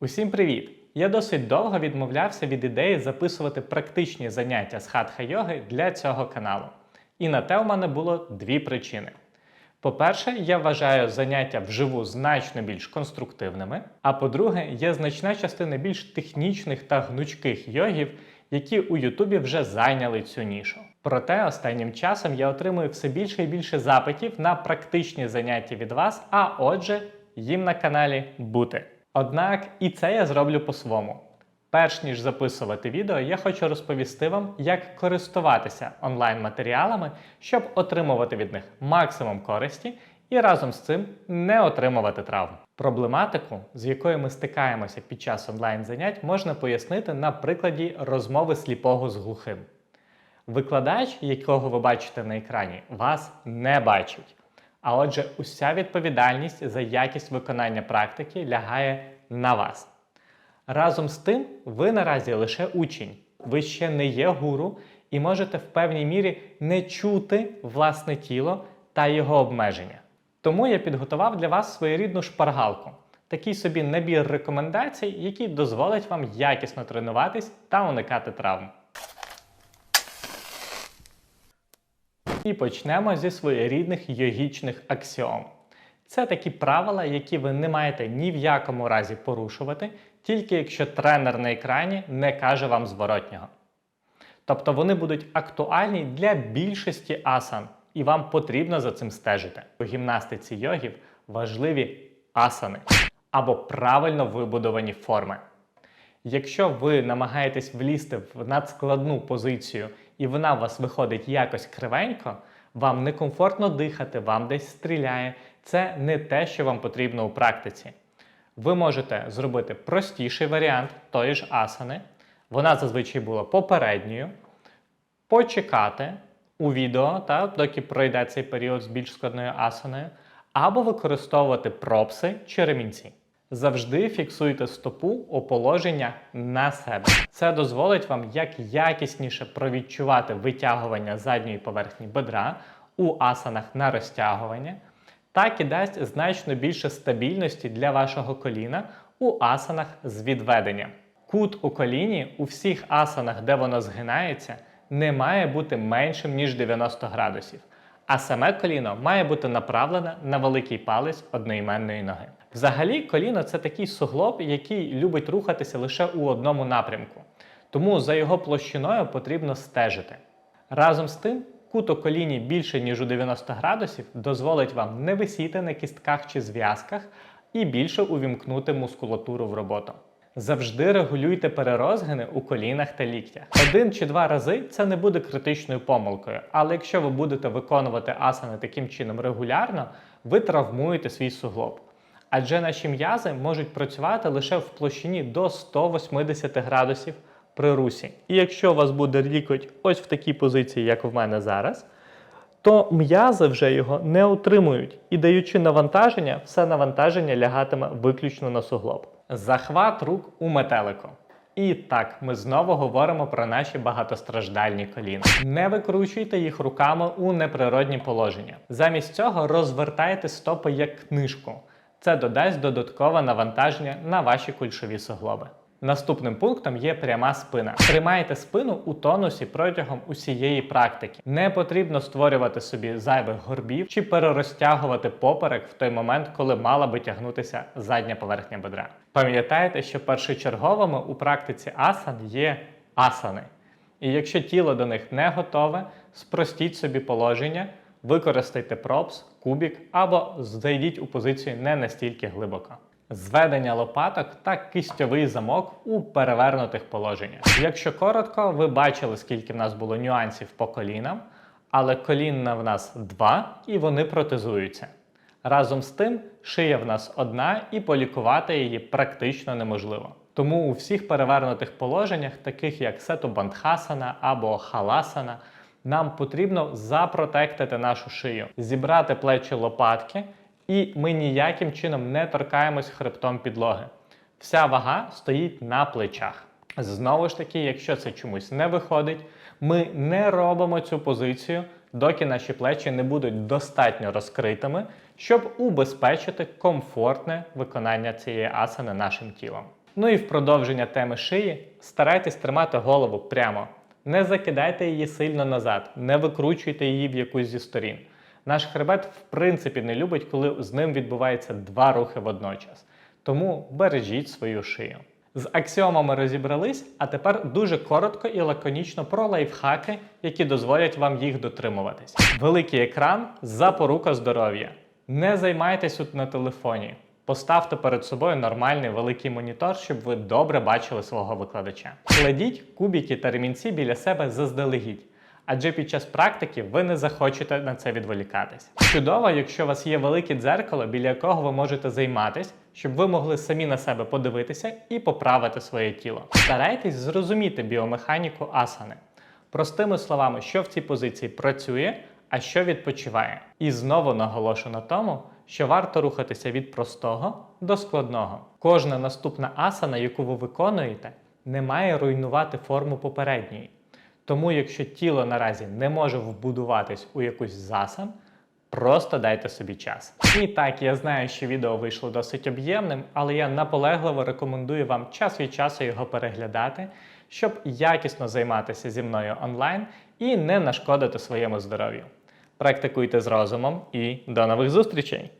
Усім привіт! Я досить довго відмовлявся від ідеї записувати практичні заняття з хатха йоги для цього каналу. І на те у мене було дві причини. По-перше, я вважаю заняття вживу значно більш конструктивними. А по-друге, є значна частина більш технічних та гнучких йогів, які у Ютубі вже зайняли цю нішу. Проте останнім часом я отримую все більше і більше запитів на практичні заняття від вас, а отже, їм на каналі бути. Однак і це я зроблю по-своєму. Перш ніж записувати відео, я хочу розповісти вам, як користуватися онлайн-матеріалами, щоб отримувати від них максимум користі і разом з цим не отримувати травм. Проблематику, з якою ми стикаємося під час онлайн-занять, можна пояснити на прикладі розмови сліпого з глухим. Викладач, якого ви бачите на екрані, вас не бачить. А отже, уся відповідальність за якість виконання практики лягає на вас. Разом з тим, ви наразі лише учень, ви ще не є гуру і можете в певній мірі не чути власне тіло та його обмеження. Тому я підготував для вас своєрідну шпаргалку, такий собі набір рекомендацій, який дозволить вам якісно тренуватись та уникати травм. І почнемо зі своєрідних йогічних аксіом. Це такі правила, які ви не маєте ні в якому разі порушувати, тільки якщо тренер на екрані не каже вам зворотнього. Тобто вони будуть актуальні для більшості асан, і вам потрібно за цим стежити. У гімнастиці йогів важливі асани або правильно вибудовані форми. Якщо ви намагаєтесь влізти в надскладну позицію і вона у вас виходить якось кривенько, вам некомфортно дихати, вам десь стріляє, це не те, що вам потрібно у практиці. Ви можете зробити простіший варіант тої ж асани. Вона зазвичай була попередньою. Почекати у відео, та, доки пройде цей період з більш складною асаною, або використовувати пропси чи ремінці. Завжди фіксуйте стопу у положення на себе. Це дозволить вам як якісніше провідчувати витягування задньої поверхні бедра у асанах на розтягування, так і дасть значно більше стабільності для вашого коліна у асанах з відведенням. Кут у коліні у всіх асанах, де воно згинається, не має бути меншим ніж 90 градусів, а саме коліно має бути направлене на великий палець одноіменної ноги. Взагалі, коліно це такий суглоб, який любить рухатися лише у одному напрямку. Тому за його площиною потрібно стежити. Разом з тим, кут у коліні більше, ніж у 90 градусів, дозволить вам не висіти на кістках чи зв'язках і більше увімкнути мускулатуру в роботу. Завжди регулюйте перерозгини у колінах та ліктях. Один чи два рази це не буде критичною помилкою, але якщо ви будете виконувати асани таким чином регулярно, ви травмуєте свій суглоб. Адже наші м'язи можуть працювати лише в площині до 180 градусів при русі. І якщо у вас буде лікоть ось в такій позиції, як в мене зараз, то м'язи вже його не утримують і даючи навантаження, все навантаження лягатиме виключно на суглоб. Захват рук у метелику. І так, ми знову говоримо про наші багатостраждальні коліна. Не викручуйте їх руками у неприродні положення. Замість цього розвертайте стопи як книжку. Це додасть додаткове навантаження на ваші кульшові суглоби. Наступним пунктом є пряма спина. Тримайте спину у тонусі протягом усієї практики. Не потрібно створювати собі зайвих горбів чи перерозтягувати поперек в той момент, коли мала би тягнутися задня поверхня бедра. Пам'ятайте, що першочерговими у практиці асан є асани. І якщо тіло до них не готове, спростіть собі положення, використайте пропс, кубік або зайдіть у позицію не настільки глибоко. Зведення лопаток та кистьовий замок у перевернутих положеннях. Якщо коротко, ви бачили, скільки в нас було нюансів по колінам, але колінна в нас два і вони протезуються. Разом з тим, шия в нас одна і полікувати її практично неможливо. Тому у всіх перевернутих положеннях, таких як сетубандхасана або халасана, нам потрібно запротектити нашу шию, зібрати плечі лопатки, і ми ніяким чином не торкаємось хребтом підлоги. Вся вага стоїть на плечах. Знову ж таки, якщо це чомусь не виходить, ми не робимо цю позицію, доки наші плечі не будуть достатньо розкритими, щоб убезпечити комфортне виконання цієї асани нашим тілом. Ну і в продовження теми шиї старайтесь тримати голову прямо. Не закидайте її сильно назад, не викручуйте її в якусь зі сторін. Наш хребет в принципі не любить, коли з ним відбувається два рухи водночас. Тому бережіть свою шию. З аксіомами розібрались, а тепер дуже коротко і лаконічно про лайфхаки, які дозволять вам їх дотримуватись. Великий екран запорука здоров'я. Не займайтесь тут на телефоні. Поставте перед собою нормальний великий монітор, щоб ви добре бачили свого викладача. Кладіть кубики та ремінці біля себе заздалегідь. Адже під час практики ви не захочете на це відволікатись. Чудово, якщо у вас є велике дзеркало, біля якого ви можете займатись, щоб ви могли самі на себе подивитися і поправити своє тіло. Старайтесь зрозуміти біомеханіку асани. Простими словами, що в цій позиції працює, а що відпочиває. І знову наголошу на тому, що варто рухатися від простого до складного. Кожна наступна асана, яку ви виконуєте, не має руйнувати форму попередньої. Тому, якщо тіло наразі не може вбудуватись у якусь засан, просто дайте собі час. І так, я знаю, що відео вийшло досить об'ємним, але я наполегливо рекомендую вам час від часу його переглядати, щоб якісно займатися зі мною онлайн і не нашкодити своєму здоров'ю. Практикуйте з розумом і до нових зустрічей!